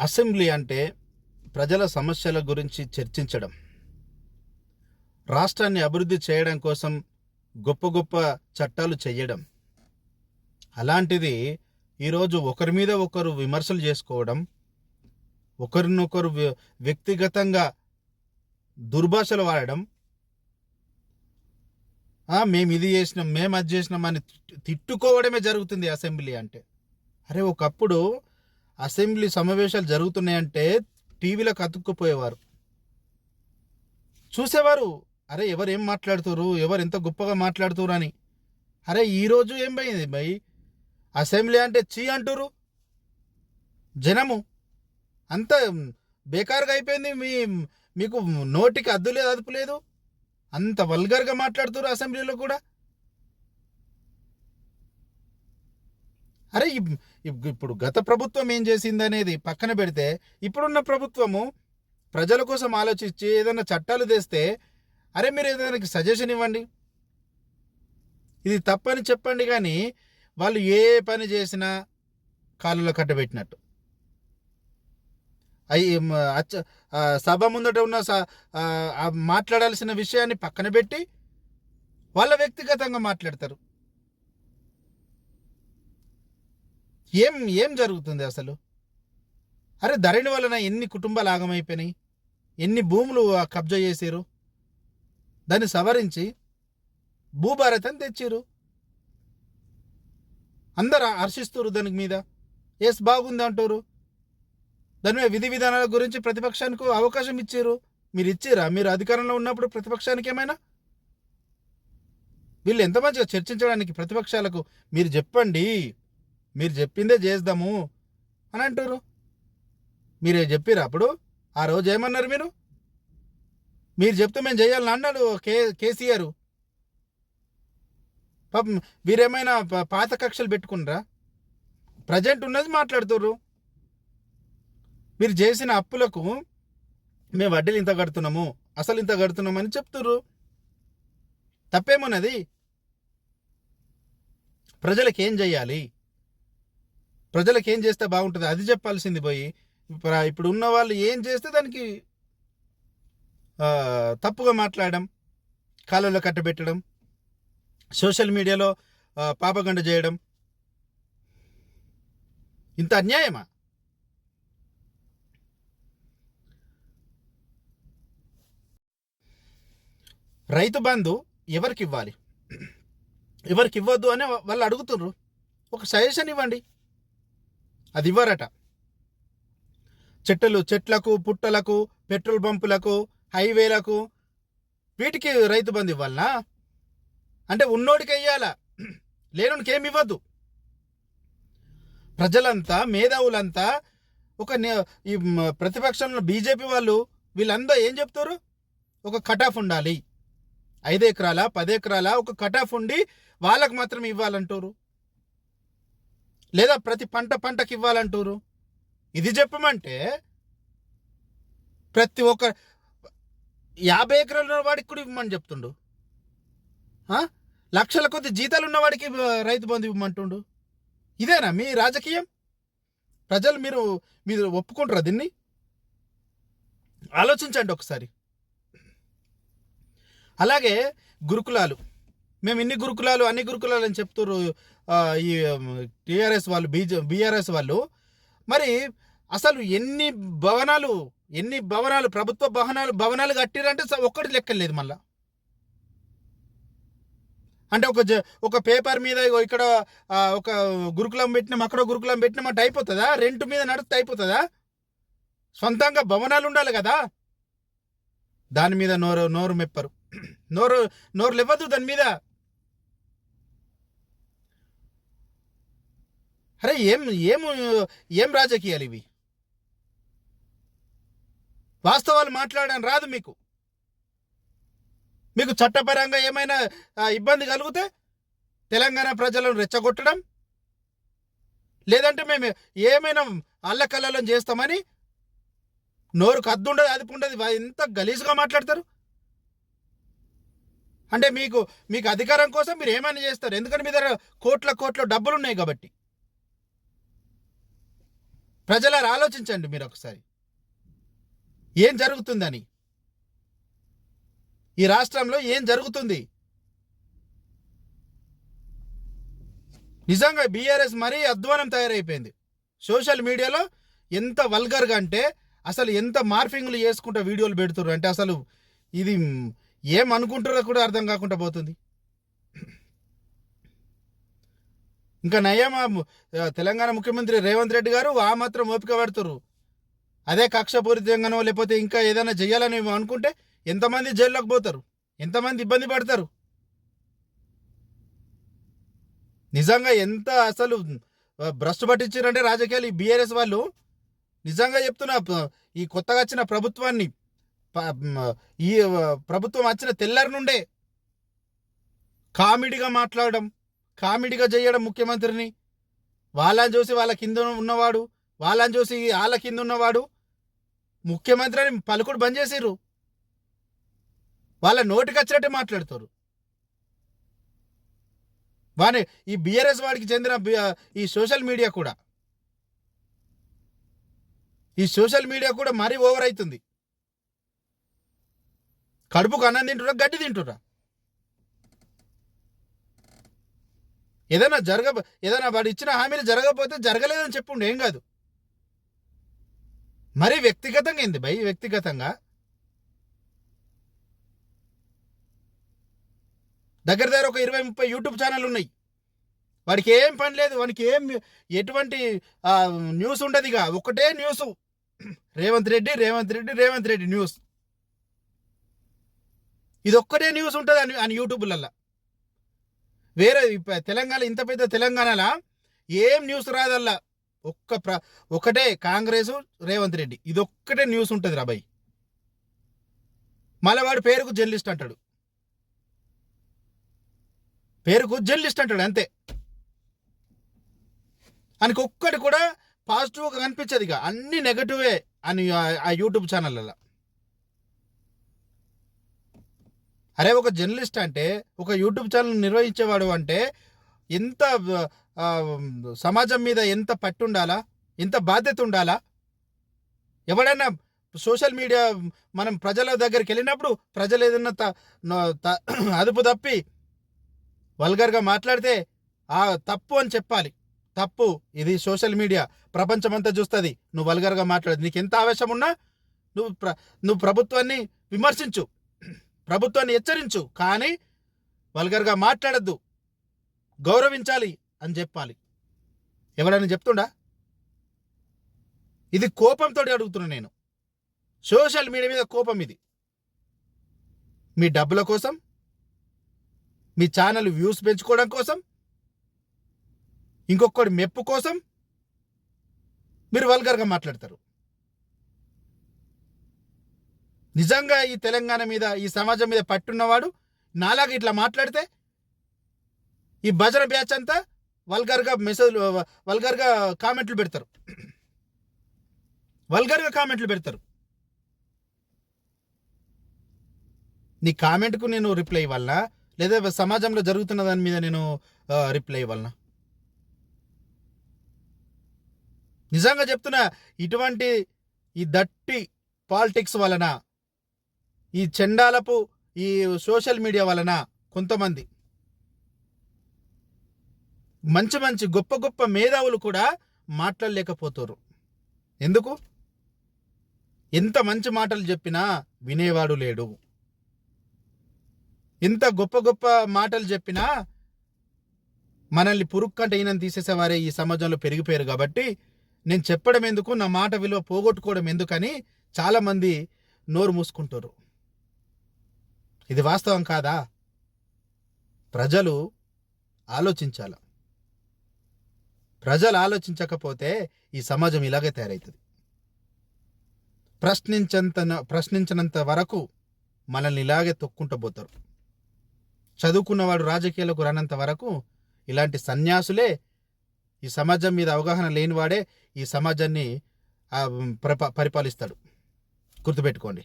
Assembly అంటే ప్రజల సమస్యల గురించి చర్చించడం. రాష్ట్రాన్ని అభివృద్ధి చేయడం కోసం గొప్ప గొప్ప చట్టాలు చేయడం అలాంటిది ఈరోజు ఒకరి మీద ఒకరు విమర్శలు చేసుకోవడం ఒకరినొకరు వ్య- వ్యక్తిగతంగా దుర్భాషలు వాడడం. మేము ఇది చేసినాం మేము అది చేసినాం అని తిట్టు- తిట్టుకోవడమే జరుగుతుంది అసెంబ్లీ అంటే. అరే ఒకప్పుడు అసెంబ్లీ సమావేశాలు జరుగుతున్నాయంటే టీవీలకు అతుక్కుపోయేవారు చూసేవారు అరే ఎవరు ఏం మాట్లాడుతురు ఎవరు ఎంత గొప్పగా మాట్లాడుతురు అని. అరే ఈరోజు ఏం పోయింది భయ్? అసెంబ్లీ అంటే చీ అంటురు జనము అంత బేకారుగా అయిపోయింది. మీ మీకు నోటికి అద్దు లేదు అదుపు లేదు. అంత వల్గర్గా మాట్లాడుతురు అసెంబ్లీలో కూడా. అరే ఇప్పుడు గత ప్రభుత్వం ఏం చేసింది అనేది పక్కన పెడితే ఇప్పుడున్న ప్రభుత్వము ప్రజల కోసం ఆలోచించి ఏదైనా చట్టాలు తెస్తే అరే మీరు ఏదైనా సజెషన్ ఇవ్వండి. ఇది తప్పని చెప్పండి కానీ వాళ్ళు ఏ పని చేసినా కాళ్ళలో కట్టబెట్టినట్టు అయి అచ్చ సభ ముందట ఉన్న స- మాట్లాడాల్సిన విషయాన్ని పక్కన పెట్టి వాళ్ళ వ్యక్తిగతంగా మాట్లాడతారు. ఏం ఏం జరుగుతుంది అసలు? అరే ధరణి వలన ఎన్ని కుటుంబాలు ఆగమైపోయినాయి? ఎన్ని భూములు ఆ కబ్జా చేసారు దాన్ని సవరించి భూభారతం తెచ్చారు. అందరు హర్షిస్తారు దానికి మీద. ఎస్ బాగుంది అంటారు. దాని మీద విధి విధానాల గురించి ప్రతిపక్షానికి అవకాశం ఇచ్చారు. మీరు ఇచ్చారా? మీరు అధికారంలో ఉన్నప్పుడు ప్రతిపక్షానికి ఏమైనా? వీళ్ళు ఎంత మంచిగా చర్చించడానికి ప్రతిపక్షాలకు మీరు చెప్పండి. మీరు చెప్పిందే చేద్దాము అని అంటారు. మీరే చెప్పారు అప్పుడు? ఆ రోజు ఏమన్నారు మీరు? మీరు చెప్తే మేము చేయాలని అన్నాడు కే కేసీఆర్. పాపం వీరేమైనా పాత కక్షలు పెట్టుకున్నారా? ప్రజెంట్ ఉన్నది మాట్లాడుతుర్రు. మీరు చేసిన అప్పులకు మేము వడ్డీలు ఇంత కడుతున్నాము అసలు ఇంత కడుతున్నామని చెప్తుర్రు. తప్పేమున్నది? ప్రజలకు ఏం చేయాలి? ప్రజలకు ఏం చేస్తే బాగుంటుంది? అది చెప్పాల్సింది పోయి ఇప్పుడు- ఇప్పుడు ఉన్న వాళ్ళు ఏం చేస్తే దానికి తప్పుగా మాట్లాడడం కాలంలో కట్టబెట్టడం సోషల్ మీడియాలో పాపగండ చేయడం ఇంత అన్యాయమా? రైతు బంధు ఎవరికి ఇవ్వాలి? ఎవరికి ఇవ్వద్దు అని వాళ్ళు అడుగుతుర్రు ఒక సజెషన్ ఇవ్వండి. అది ఇవ్వరట చెట్టులు చెట్లకు పుట్టలకు పెట్రోల్ పంపులకు హైవేలకు వీటికి రైతు బంధు ఇవ్వాలనా? అంటే ఉన్నోడికి వెయ్యాలా. లేనుడికి ఏమి ఇవ్వద్దు. ప్రజలంతా మేధావులంతా ఒక నే- ఈ ప్రతిపక్షంలో బీజేపీ వాళ్ళు వీళ్ళందరూ ఏం చెప్తారు? ఒక కటాఫ్ ఉండాలి. ఐదు ఎకరాల పది ఎకరాల ఒక కటాఫ్ ఉండి వాళ్ళకు మాత్రం ఇవ్వాలంటారు. లేదా ప్రతి పంట పంటకి ఇవ్వాలంటారు? ఇది చెప్పమంటే ప్రతి ఒక్క యాభై ఎకరాలు ఉన్నవాడికి కూడా ఇవ్వమని చెప్తుండు. లక్షల కొద్ది జీతాలు ఉన్నవాడికి రైతు బంధు ఇవ్వమంటుండు. ఇదేనా మీ రాజకీయం? ప్రజలు మీరు మీరు ఒప్పుకుంటారా దీన్ని? ఆలోచించండి ఒకసారి. అలాగే గురుకులాలు. మేము ఇన్ని గురుకులాలు అన్ని గురుకులాలు అని చెప్తారు ఈ టీఆర్ఎస్ వాళ్ళు బీజే బీఆర్ఎస్ వాళ్ళు మరి అసలు ఎన్ని భవనాలు ఎన్ని భవనాలు ప్రభుత్వ భవనాలు భవనాలు కట్టిరంటే స- ఒక్కటి లెక్కలేదు మళ్ళా. అంటే ఒక జ- ఒక పేపర్ మీద ఇగో ఇక్కడ ఒక గురుకులం పెట్టినాం అక్కడ గురుకులం పెట్టినాం అంటే అయిపోతుందా? రెంట్ మీద నడిస్తే అయిపోతుందా? సొంతంగా భవనాలు ఉండాలి కదా? దాని మీద నోరు నోరు మెప్పరు. నోరు నోరు లేవద్దు దాని మీద. అరే ఏం ఏం ఏం రాజకీయాలు ఇవి? వాస్తవాలు మాట్లాడడం రాదు మీకు. మీకు చట్టపరంగా ఏమైనా ఇబ్బంది కలిగితే తెలంగాణ ప్రజలను రెచ్చగొట్టడం? లేదంటే మేము ఏమైనా అల్లకల్లలో చేస్తామని నోరు కద్దుండదు అదుపు ఉండదు ఎంత గలీజుగా మాట్లాడతారు? అంటే మీకు మీకు అధికారం కోసం మీరు ఏమైనా చేస్తారు? ఎందుకంటే మీ దగ్గర కోట్ల కోట్ల డబ్బులు ఉన్నాయి కాబట్టి. ప్రజలారు ఆలోచించండి మీరు ఒకసారి. ఏం జరుగుతుందని? ఈ రాష్ట్రంలో ఏం జరుగుతుంది? నిజంగా బీఆర్ఎస్ మరీ అధ్వానం తయారైపోయింది. సోషల్ మీడియాలో ఎంత వల్గర్గా అంటే అసలు ఎంత మార్ఫింగ్లు చేసుకుంటా వీడియోలు పెడుతున్నారు అంటే అసలు ఇది ఏం అనుకుంటారో కూడా అర్థం కాకుండా పోతుంది. ఇంకా నయమా తెలంగాణ ముఖ్యమంత్రి రేవంత్ రెడ్డి గారు ఆ మాత్రం ఓపిక పడుతురు. అదే కక్షపూరితంగానో లేకపోతే ఇంకా ఏదైనా చేయాలని అనుకుంటే ఎంతమంది జైల్లోకి పోతారు? ఎంతమంది ఇబ్బంది పడతారు? నిజంగా ఎంత అసలు భ్రష్టు పట్టించారంటే రాజకీయాలు ఈ బీఆర్ఎస్ వాళ్ళు. నిజంగా చెప్తున్నా ఈ కొత్తగా వచ్చిన ప్రభుత్వాన్ని ఈ ప్రభుత్వం వచ్చిన తెల్లారి నుండే కామెడీగా మాట్లాడడం కామెడీగా చేయడం ముఖ్యమంత్రిని. వాళ్ళని చూసి వాళ్ళ కింద ఉన్నవాడు వాళ్ళని చూసి వాళ్ళ కింద ఉన్నవాడు ముఖ్యమంత్రి అని పలుకుడు బంద్ చేసిర్రు. వాళ్ళ నోటికి వచ్చినట్టే మాట్లాడుతారు. వాని ఈ బిఆర్ఎస్ వాడికి చెందిన ఈ సోషల్ మీడియా కూడా. ఈ సోషల్ మీడియా కూడా మరీ ఓవర్ అవుతుంది కడుపుకు అన్నం తింటురా గడ్డి తింటురా ఏదైనా జరగ ఏదైనా వాడు ఇచ్చిన హామీలు జరగకపోతే జరగలేదని చెప్పుండు ఏం కాదు. మరీ వ్యక్తిగతంగా ఏంది భయ్ వ్యక్తిగతంగా? దగ్గర దగ్గర ఒక ఇరవై ముప్పై యూట్యూబ్ ఛానల్ ఉన్నాయి. వాడికి ఏం పని లేదు వానికి ఏం ఎటువంటి న్యూస్ ఉండదు ఇక. ఒకటే న్యూస్. రేవంత్ రెడ్డి రేవంత్ రెడ్డి రేవంత్ రెడ్డి న్యూస్. ఇది ఒక్కటే న్యూస్ ఉంటుంది అని అని యూట్యూబ్లల్లో. వేరే తెలంగాణ ఇంత పెద్ద తెలంగాణలో ఏం న్యూస్ రాదల్లా. ఒక్క ప్ర ఒకటే కాంగ్రెస్ రేవంత్ రెడ్డి. ఇది ఒక్కటే న్యూస్ ఉంటుంది రాబాయ్ మళ్ళీ వాడు పేరుకు జర్నలిస్ట్ అంటాడు. పేరుకు జర్నలిస్ట్ అంటాడు అంతే. ఆయనకి ఒక్కటి కూడా పాజిటివ్గా కనిపించదు ఇక అన్ని నెగటివే అని ఆ- ఆ యూట్యూబ్ ఛానళ్ళలో. అరే ఒక జర్నలిస్ట్ అంటే ఒక యూట్యూబ్ ఛానల్ నిర్వహించేవాడు అంటే ఎంత సమాజం మీద ఎంత పట్టు ఉండాలా ఎంత బాధ్యత ఉండాలా? ఎవడైనా సోషల్ మీడియా మనం ప్రజల దగ్గరికి వెళ్ళినప్పుడు ప్రజలు ఏదైనా త- త- అదుపు తప్పి వల్గర్గా మాట్లాడితే ఆ తప్పు అని చెప్పాలి. తప్పు ఇది సోషల్ మీడియా. ప్రపంచమంతా చూస్తుంది. నువ్వు వల్గర్గా మాట్లాడదు నీకు ఎంత ఆవేశం ఉన్నా నువ్వు ప్ర నువ్వు ప్రభుత్వాన్ని విమర్శించు. ప్రభుత్వాన్ని హెచ్చరించు కానీ వల్గర్గా మాట్లాడద్దు. గౌరవించాలి అని చెప్పాలి. ఎవరైనా చెప్తుండా? ఇది కోపంతో అడుగుతున్నా నేను. సోషల్ మీడియా మీద కోపం ఇది. మీ డబ్బుల కోసం మీ ఛానల్ వ్యూస్ పెంచుకోవడం కోసం ఇంకొకటి మెప్పు కోసం మీరు వల్గర్గా మాట్లాడతారు. నిజంగా ఈ తెలంగాణ మీద ఈ సమాజం మీద పట్టున్నవాడు నాలాగా ఇట్లా మాట్లాడితే ఈ భజన బ్యాచ్ అంతా వల్గర్గా మెసేజ్లు వల్గర్గా కామెంట్లు పెడతారు. వల్గర్గా కామెంట్లు పెడతారు. నీ కామెంట్కు నేను రిప్లై ఇవ్వాలనా? లేదా సమాజంలో జరుగుతున్న దాని మీద నేను రిప్లై ఇవ్వాలనా? నిజంగా చెప్తున్నా ఇటువంటి ఈ దట్టి పాలిటిక్స్ వలన ఈ చెండాలపు ఈ సోషల్ మీడియా వలన కొంతమంది మంచి మంచి గొప్ప గొప్ప మేధావులు కూడా మాట్లాడలేకపోతారు ఎందుకు? ఎంత మంచి మాటలు చెప్పినా వినేవాడు లేడు. ఎంత గొప్ప గొప్ప మాటలు చెప్పినా మనల్ని పురుక్కంటే ఈయనని తీసేసేవారే ఈ సమాజంలో పెరిగిపోయారు కాబట్టి నేను చెప్పడం ఎందుకు నా మాట విలువ పోగొట్టుకోవడం ఎందుకని చాలామంది నోరు మూసుకుంటారు ఇది వాస్తవం కాదా? ప్రజలు ఆలోచించాల. ప్రజలు ఆలోచించకపోతే ఈ సమాజం ఇలాగే తయారవుతుంది ప్రశ్నించంత ప్రశ్నించినంత వరకు మనల్ని ఇలాగే తొక్కుంటూ పోతారు చదువుకున్నవాడు రాజకీయాలకు రానంత వరకు ఇలాంటి సన్యాసులే ఈ సమాజం మీద అవగాహన లేనివాడే ఈ సమాజాన్ని పరిపాలిస్తాడు. గుర్తుపెట్టుకోండి.